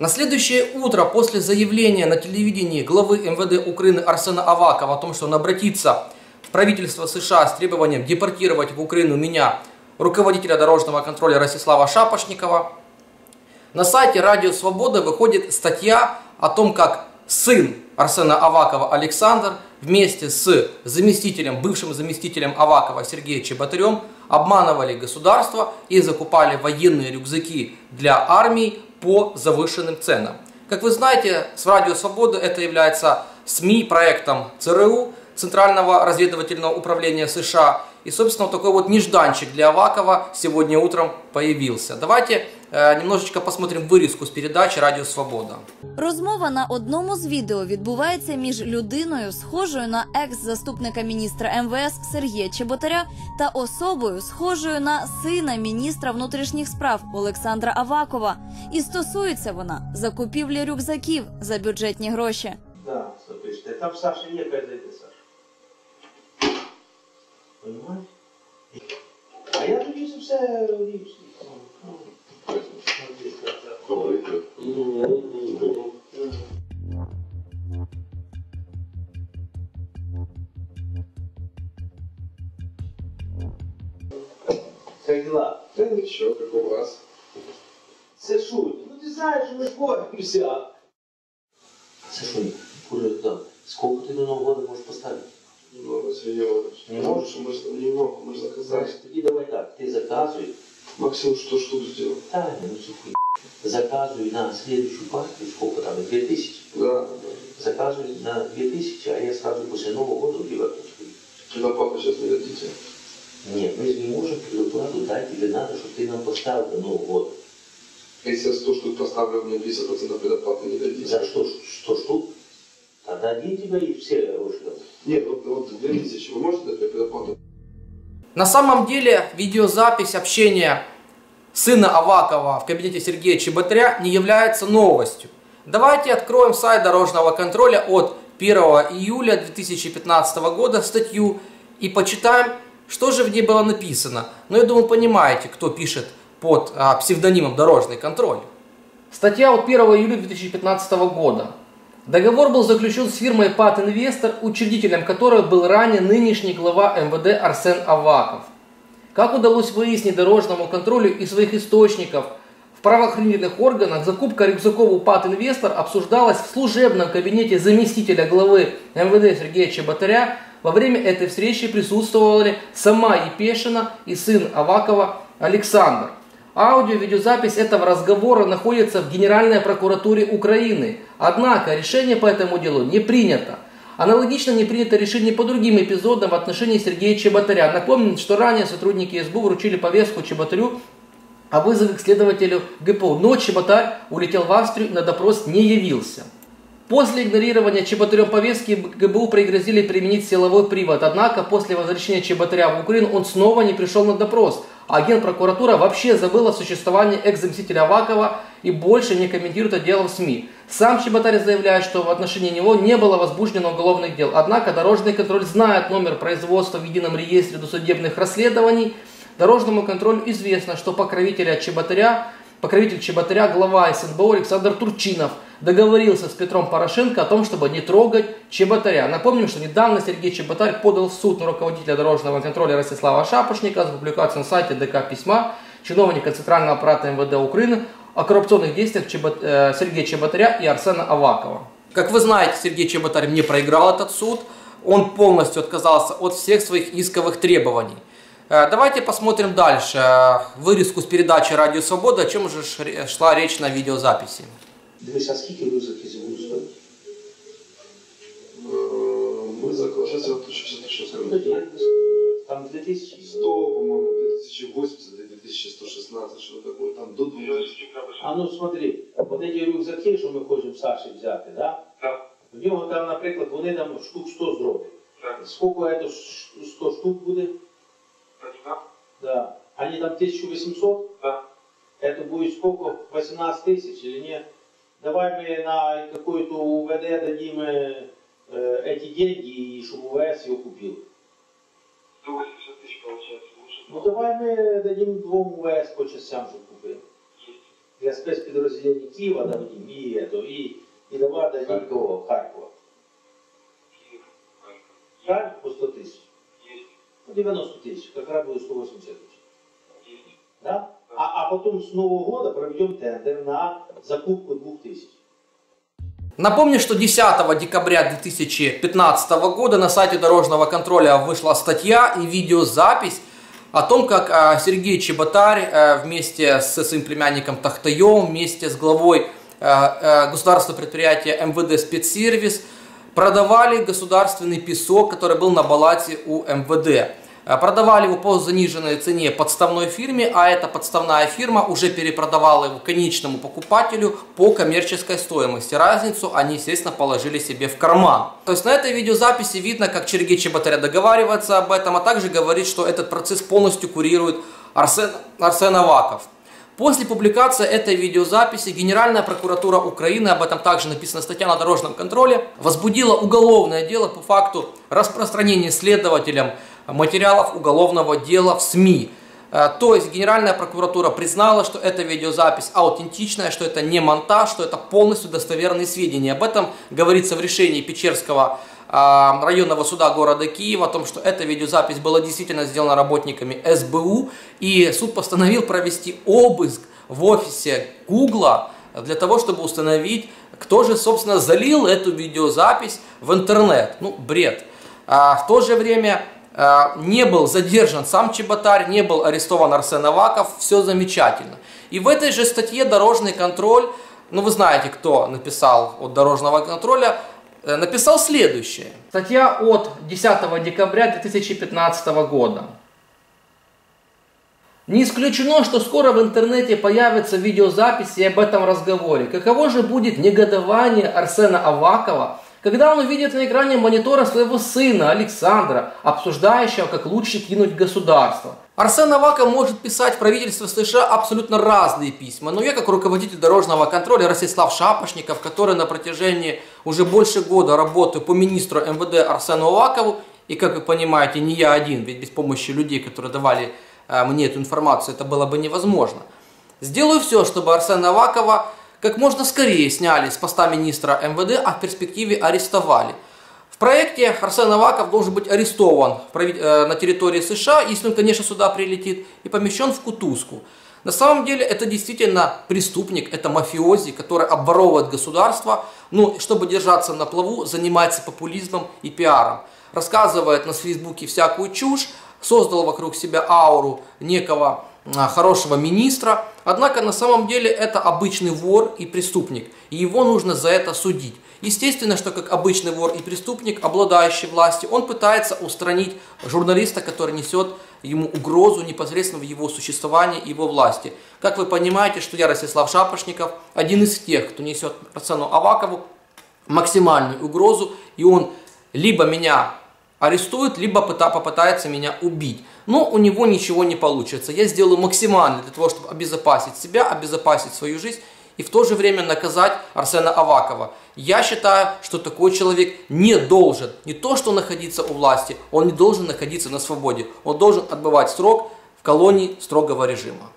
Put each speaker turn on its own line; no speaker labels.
На следующее утро после заявления на телевидении главы МВД Украины Арсена Авакова о том, что он обратится в правительство США с требованием депортировать в Украину меня, руководителя дорожного контроля Ростислава Шапошникова, на сайте Радио Свобода выходит статья о том, как сын Арсена Авакова Александр вместе с заместителем, бывшим заместителем Авакова Сергеем Чеботарем обманывали государство и закупали военные рюкзаки для армии по завышенным ценам. Как вы знаете, с Радио Свобода это является СМИ проектом ЦРУ, Центрального разведывательного управления США. И, собственно, такой вот нежданчик для Авакова сегодня утром появился. Давайте немножечко посмотрим вирізку з передачі Радіо Свобода.
Розмова на одному з відео відбувається між людиною, схожою на екс-заступника міністра МВС Сергія Чеботаря, та особою, схожою на сина міністра внутрішніх справ Олександра Авакова. І стосується вона закупівлі рюкзаків за бюджетні гроші.
Да. Там Саша є, зайде Саша. Понимаешь? А я тоді ж все. Как дела?
Да ничего, как у вас.
Сашуль, ну ты знаешь, мы боремся. Сашуль, уже там, сколько ты до Нового года можешь поставить?
Немного, Сергей Иванович.
Не можешь?
Мы же немного, мы же заказали.
Значит, тоді давай так, ты заказывай.
Максимум 100 штук сделал.
Тайна, ну сухой. Заказывай на следующую партию, сколько там, 2000.
Да, да.
Заказывай на 2000, а я сразу после Нового года отпуск.
Когда папа сейчас не дадите.
Нет, мы не можем предоплату дать, тебе надо, чтобы ты нам поставил до Нового года.
Если я 100 штук поставлю, мне 50% предоплаты не дадите.
За что, что штук? Тогда день тебя и все дам.
Нет, вот, вот 2000 вы можете дать предоплату?
На самом деле видеозапись общения сына Авакова в кабинете Сергея Чеботаря не является новостью. Давайте откроем сайт дорожного контроля от 1 июля 2015 года статью и почитаем, что же в ней было написано. Но я думаю, понимаете, кто пишет под а, псевдонимом «Дорожный контроль». Статья от 1 июля 2015 года. Договор был заключен с фирмой Пат Инвестор, учредителем которой был ранее нынешний глава МВД Арсен Аваков. Как удалось выяснить дорожному контролю из своих источников, в правоохранительных органах закупка рюкзаков у Пат Инвестор обсуждалась в служебном кабинете заместителя главы МВД Сергея Чеботаря. Во время этой встречи присутствовали сама Епешина и сын Авакова Александр. Аудио и видеозапись этого разговора находится в Генеральной прокуратуре Украины. Однако решение по этому делу не принято. Аналогично не принято решение по другим эпизодам в отношении Сергея Чеботаря. Напомню, что ранее сотрудники СБУ вручили повестку Чеботарю о вызове к следователю ГПУ. Но Чеботарь улетел в Австрию и на допрос не явился. После игнорирования Чеботарем повестки ГБУ пригрозили применить силовой привод. Однако после возвращения Чеботаря в Украину он снова не пришел на допрос. А генпрокуратура вообще забыла о существовании экс-заместителя Авакова и больше не комментирует это дело в СМИ. Сам Чеботарь заявляет, что в отношении него не было возбуждено уголовных дел. Однако дорожный контроль знает номер производства в едином реестре досудебных расследований. Дорожному контролю известно, что покровителя Чеботаря, покровитель Чеботаря, глава СНБО Александр Турчинов договорился с Петром Порошенко о том, чтобы не трогать Чеботаря. Напомним, что недавно Сергей Чеботарь подал в суд на руководителя дорожного контроля Ростислава Шапошника за публикацию на сайте ДК письма чиновника Центрального аппарата МВД Украины о коррупционных действиях Чебот, э, Сергея Чеботаря и Арсена Авакова. Как вы знаете, Сергей Чеботарь не проиграл этот суд. Он полностью отказался от всех своих исковых требований. Э, Давайте посмотрим дальше э, вырезку с передачи «Радио Свобода», о чем же шла речь на видеозаписи.
Дивись, а скільки рюкзаків будуть стоїть?
Э, Мы заказали, сейчас я точно, сейчас точно скажу.
Ну, я не скажу. Там 2000.
100, по-моему, 2080 или 2116, что такое, там до 2000.
А ну смотри, от ці рюкзаки, що ми хочемо Саші взяти, да?
Так.
В нього там, наприклад, вони там штук 100 зроблять.
Так.
Скільки це ш- 100 штук буде? Да. Они там 1800?
Да.
Это будет сколько? 18 тысяч или нет? Давай мы на какую-то УВД дадим э, э, эти деньги, и чтобы УВС его купил.
180 тысяч получается лучше.
Ну давай мы дадим двум УВС по частям, чтобы купил. для спецпідрозділень Києва дадим і, это, і, і давай дадим кого? Харкова. Харків по 100 тисяч. Ну, 90 тысяч, как раз будет 180 тысяч. Потом с Нового года проведем тендер на закупку 2000.
Напомню, что 10 декабря 2015 года на сайте дорожного контроля вышла статья и видеозапись о том, как а, Сергей Чеботарь а, вместе со своим племянником Тахтаем, вместе с главой а, государственного предприятия МВД «Спецсервис» продавали государственный песок, который был на балансе у МВД. Продавали его по заниженной цене подставной фирме, а эта подставная фирма уже перепродавала его конечному покупателю по коммерческой стоимости. Разницу они, естественно, положили себе в карман. То есть на этой видеозаписи видно, как Сергей Чеботаря договаривается об этом, а также говорит, что этот процесс полностью курирует Арсен, Арсен Аваков. После публикации этой видеозаписи Генеральная прокуратура Украины, об этом также написана статья на дорожном контроле, возбудила уголовное дело по факту распространения следователям материалов уголовного дела в СМИ. Э, то есть Генеральная прокуратура признала, что эта видеозапись аутентичная, что это не монтаж, что это полностью достоверные сведения. Об этом говорится в решении Печерского э, районного суда города Киева о том, что эта видеозапись была действительно сделана работниками СБУ, и суд постановил провести обыск в офисе Гугла для того, чтобы установить, кто же, собственно, залил эту видеозапись в интернет. Ну, бред. А в то же время не был задержан сам Чеботарь, не был арестован Арсен Аваков, все замечательно. И в этой же статье «Дорожный контроль», ну вы знаете, кто написал от «Дорожного контроля», э, написал следующее. Статья от 10 декабря 2015 года. Не исключено, что скоро в интернете появятся видеозаписи об этом разговоре. Каково же будет негодование Арсена Авакова, когда он увидит на экране монитора своего сына Александра, обсуждающего, как лучше кинуть государство. Арсен Аваков может писать в правительство США абсолютно разные письма, но я как руководитель дорожного контроля Ростислав Шапошников, который на протяжении уже больше года работаю по министру МВД Арсену Авакову, и как вы понимаете, не я один, ведь без помощи людей, которые давали э, мне эту информацию, это было бы невозможно. Сделаю все, чтобы Арсена Авакова как можно скорее сняли с поста министра МВД, а в перспективе арестовали. В проекте Арсен Аваков должен быть арестован э, на территории США, если он, конечно, сюда прилетит, и помещен в кутузку. На самом деле это действительно преступник, это мафиози, который обворовывает государство, ну, чтобы держаться на плаву, занимается популизмом и пиаром. Рассказывает на Фейсбуке всякую чушь, создал вокруг себя ауру некого хорошего министра, однако на самом деле это обычный вор и преступник, и его нужно за это судить. Естественно, что как обычный вор и преступник, обладающий властью, он пытается устранить журналиста, который несет ему угрозу непосредственно в его существовании и его власти. Как вы понимаете, что я, Ростислав Шапошников, один из тех, кто несет Арсену Авакову максимальную угрозу, и он либо меня арестует, либо попытается меня убить. Но у него ничего не получится. Я сделаю максимально для того, чтобы обезопасить себя, обезопасить свою жизнь и в то же время наказать Арсена Авакова. Я считаю, что такой человек не должен, не то что находиться у власти, он не должен находиться на свободе. Он должен отбывать срок в колонии строгого режима.